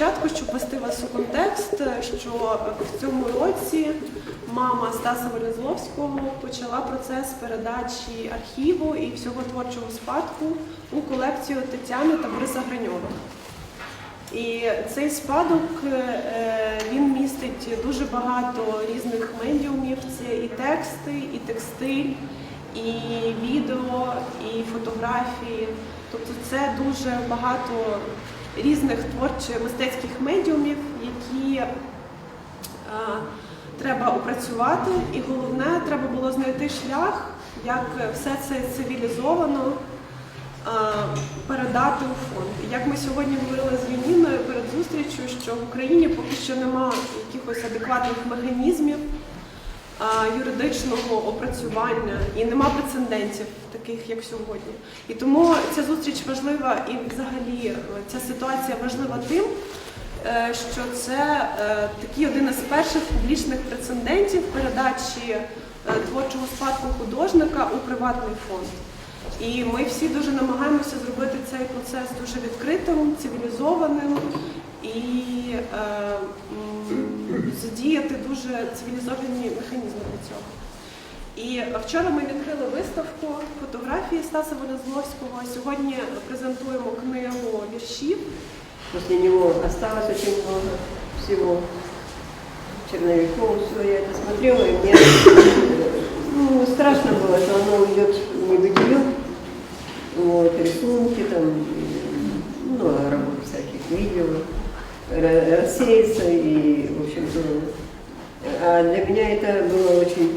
спочатку, щоб ввести вас у контекст, що в цьому році мама Стаса Волізловського почала процес передачі архіву і всього творчого спадку у колекцію Тетяни та Бориса Граньова. І цей спадок е, він містить дуже багато різних медіумів. Це і тексти, і текстиль, і відео, і фотографії. Тобто це дуже багато різних творчих мистецьких медіумів, які е, треба опрацювати. І головне, треба було знайти шлях, як все це цивілізовано е, передати у фонд. Як ми сьогодні говорили з Яніною перед зустрічю, що в Україні поки що немає якихось адекватних механізмів юридичного опрацювання і нема прецедентів, таких як сьогодні. І тому ця зустріч важлива і взагалі е, ця ситуація важлива тим, е, що це е, такий один із перших публічних прецедентів передачі е, творчого спадку художника у приватний фонд. І ми всі дуже намагаємося зробити цей процес дуже відкритим, цивілізованим і е, м, задіяти дуже цивілізовані механізми для цього. І е, вчора ми відкрили виставку фотографії Стаса Волозловського. Сьогодні презентуємо книгу віршів. После него осталось очень много всего черновиков, все, я это смотрела, и мне ну, страшно было, что оно уйдет в небытие, вот, рисунки там, ну, работ всяких видео, ра- рассеется, и, в общем-то, а для меня это было очень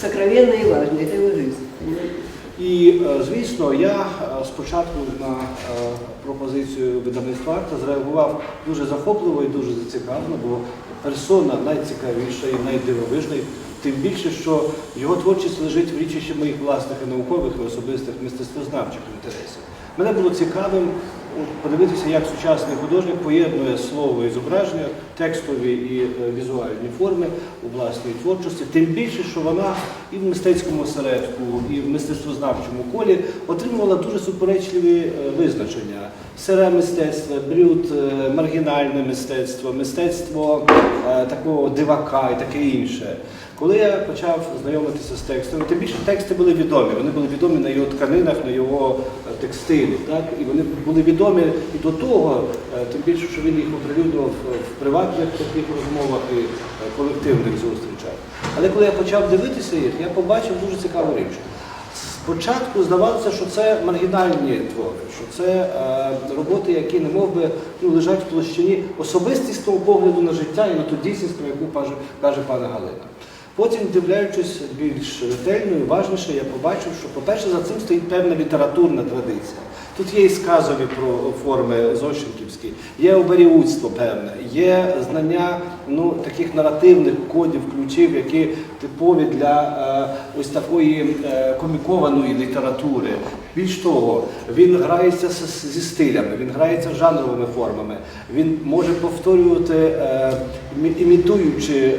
сокровенно и важно, это его жизнь, понимаете? І е, звісно, я е, спочатку на е, пропозицію видавництва арта зреагував дуже захопливо і дуже зацікавлено, бо персона найцікавіша і найдивовижна, і тим більше, що його творчість лежить в річищі моїх власних і наукових і особистих мистецтвознавчих інтересів. Мене було цікавим от, подивитися, як сучасний художник поєднує слово і зображення, текстові і е, візуальні форми у власній творчості, тим більше, що вона і в мистецькому осередку, і в мистецтвознавчому колі отримувала дуже суперечливі е, визначення: сире мистецтво, брюд, е, маргінальне мистецтво, мистецтво такого дивака і таке інше. Коли я почав знайомитися з текстами, тим більше тексти були відомі. Вони були відомі на його тканинах, на його е, текстилі. Так? І вони були відомі і до того, е, тим більше, що він їх оприлюднював в приватних таких розмовах і е, колективних зустрічах. Але коли я почав дивитися їх, я побачив дуже цікаву річ. Спочатку здавалося, що це маргінальні твори, що це е, роботи, які не мов би ну, лежать в площині особистісного погляду на життя і на ту дійсність, про яку каже, каже пана Галина. Потім, дивлячись більш ретельно і важніше, я побачив, що, по-перше, за цим стоїть певна літературна традиція. Тут є і сказові про форми зощенківські, є оберіудство певне, є знання ну, таких наративних кодів, ключів, які типові для е, ось такої е, комікованої літератури. Більш того, він грається зі стилями, він грається жанровими формами, він може повторювати, е, імі- імітуючи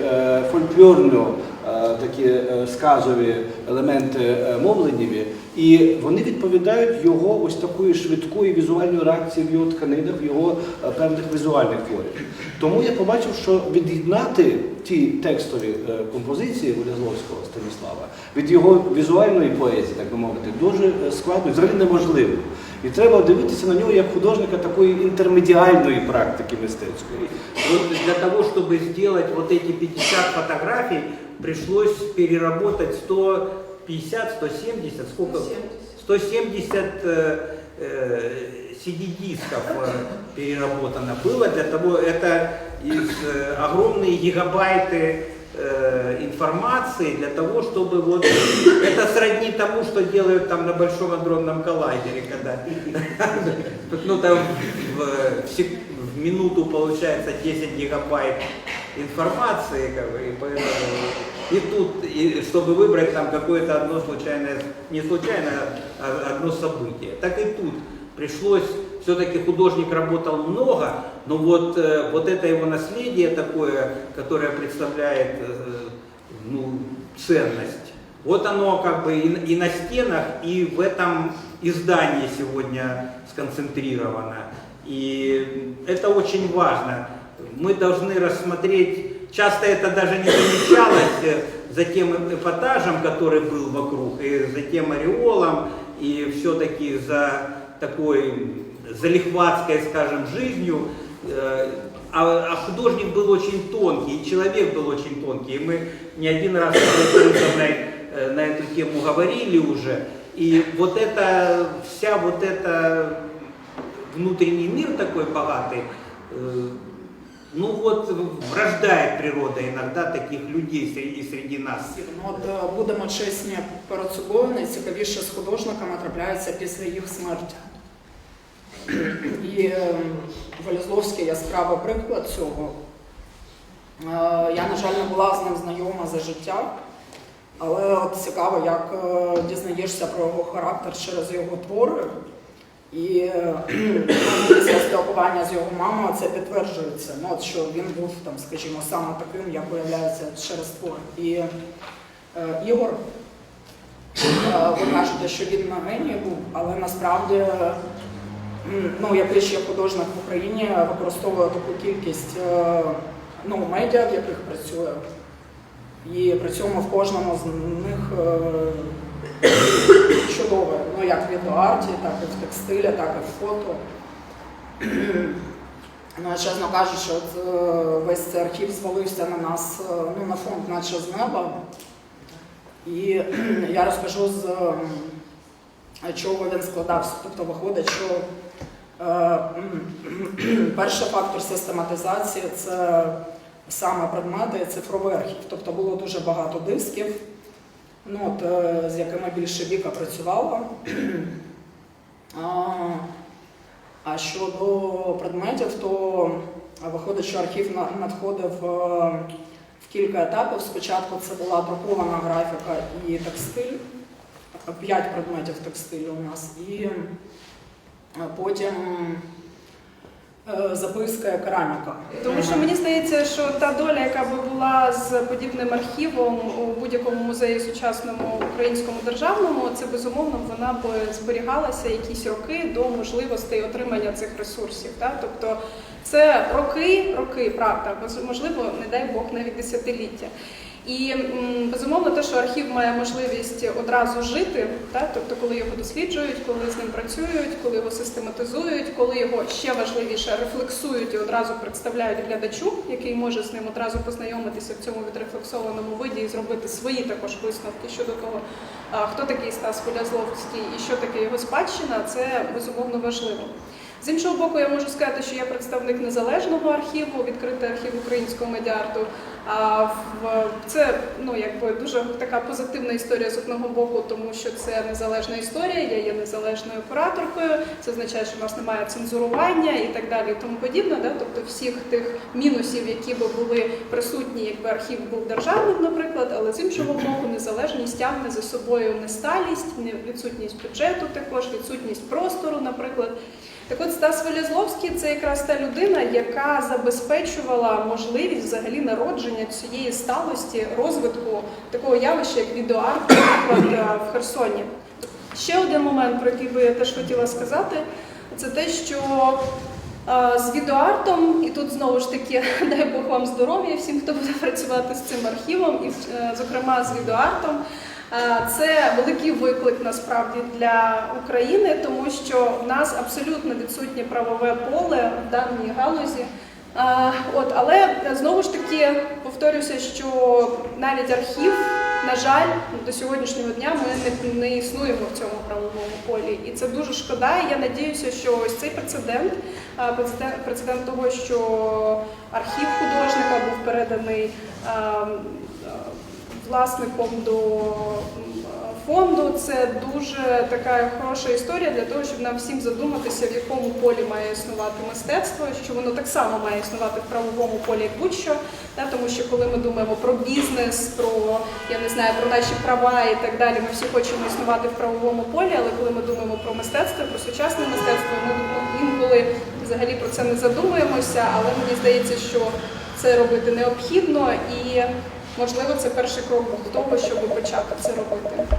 фольклорно е, такі е, сказові елементи е, мовленнєві, і вони відповідають його ось такої швидкої візуальної реакції в його тканинах, в його е, певних візуальних творів. Тому я побачив, що від'єднати ті текстові е, композиції Волязловського Станіслава від його візуальної поезії, так би мовити, дуже е, складно, і взагалі неможливо. І треба дивитися на нього як художника такої інтермедіальної практики мистецької. Вот для того, чтобы сделать вот эти 50 фотографий, пришлось переработать 150, 170, сколько? 170 э, э, CD-дисков э, переработано было для того, это из, э, огромные гигабайты э, информации для того, чтобы вот это сродни тому, что делают там на большом адронном коллайдере, когда ну там в, в минуту получается 10 гигабайт информации, как бы, и поэтому и тут, и чтобы выбрать там какое-то одно случайное, не случайное, а одно событие. Так и тут пришлось, все-таки художник работал много, но вот, э, вот это его наследие такое, которое представляет э, ну, ценность, вот оно как бы и, и на стенах, и в этом издании сегодня, сконцентрировано. И это очень важно. Мы должны рассмотреть, часто это даже не замечалось э, за тем эпатажем, который был вокруг, и за тем ореолом, и все-таки за такой залихватской, скажем, жизнью. Э, А, а художник был очень тонкий, и человек был очень тонкий. И мы не один раз с Олегой Борисовной, э, на эту тему говорили уже. И вот это, вся вот эта внутренний мир такой богатый, э, ну вот рождает природа иногда таких людей среди, среди нас. Ну, От е, будемо чесні перед собою, найцікавіше з художниками трапляється після їх смерті. І Валізловський яскравий приклад цього. Е, Я, на жаль, не була з ним знайома за життя, але от цікаво, як дізнаєшся про його характер через його твори. І е, після спілкування з його мамою це підтверджується, ну, от, що він був там, скажімо, саме таким, як виявляється через твори. І е, Ігор, е, ви кажете, що він на генії був, але насправді, ну, який ще художник в Україні використовує таку кількість е, ну, медіа, в яких працює. І при цьому в кожному з них е, чудове, ну як в відеоарті, так і в текстилі, так і в фото. Ну, чесно кажучи, от е, весь цей архів звалився на нас, е, ну, на фонд наче з неба. І я розкажу з е, чого він складався. Тобто виходить, що перший фактор систематизації це саме предмети цифровий архів. Тобто було дуже багато дисків, ну, от, е, з якими більше віка працювала. А, а щодо предметів, то виходить, що архів на- надходив е, в кілька етапів. Спочатку це була друкована графіка і текстиль, п'ять предметів текстилю у нас, і е, потім записка і кераміка. Тому що мені здається, що та доля, яка би була з подібним архівом у будь-якому музеї сучасному українському державному, це безумовно вона би зберігалася якісь роки до можливостей отримання цих ресурсів. Так? Тобто це роки, роки, правда, можливо, не дай Бог, навіть десятиліття. І безумовно, те, що архів має можливість одразу жити, так? тобто, коли його досліджують, коли з ним працюють, коли його систематизують, коли його ще важливіше рефлексують і одразу представляють глядачу, який може з ним одразу познайомитися в цьому відрефлексованому виді і зробити свої також висновки щодо того, хто такий Стас Полязловський і що таке його спадщина, це безумовно важливо. З іншого боку, я можу сказати, що я представник незалежного архіву, відкритий архів українського медіарту. А в це ну якби дуже така позитивна історія з одного боку, тому що це незалежна історія. Я є незалежною кураторкою. Це означає, що в нас немає цензурування і так далі, і тому подібне. Да? Тобто всіх тих мінусів, які би були присутні, якби архів був державним, наприклад, але з іншого боку, незалежність тягне за собою несталість, не- відсутність бюджету, також відсутність простору, наприклад. Так от Стас Велязловський це якраз та людина, яка забезпечувала можливість взагалі народження цієї сталості, розвитку такого явища, як відеоарт, наприклад, е, в Херсоні. Ще один момент, про який би я теж хотіла сказати, це те, що е, з відеоартом, і тут знову ж таки дай Бог вам здоров'я всім, хто буде працювати з цим архівом, і е, зокрема з відеоартом. Е, Це великий виклик насправді для України, тому що в нас абсолютно відсутнє правове поле в даній галузі. Е, От, але знову ж таки повторюся, що навіть архів, на жаль, до сьогоднішнього дня ми не, не існуємо в цьому правовому полі, і це дуже шкода. І я надіюся, що ось цей прецедент, е, прецедент, прецедент того, що архів художника був переданий. Власником до фонду. Це дуже така хороша історія для того, щоб нам всім задуматися, в якому полі має існувати мистецтво, що воно так само має існувати в правовому полі, як будь-що. Тому що коли ми думаємо про бізнес, про я не знаю, про наші права і так далі, ми всі хочемо існувати в правовому полі, але коли ми думаємо про мистецтво, про сучасне мистецтво, ми інколи взагалі про це не задумуємося, але мені здається, що це робити необхідно і можливо це перший крок до того, щоб почати це робити.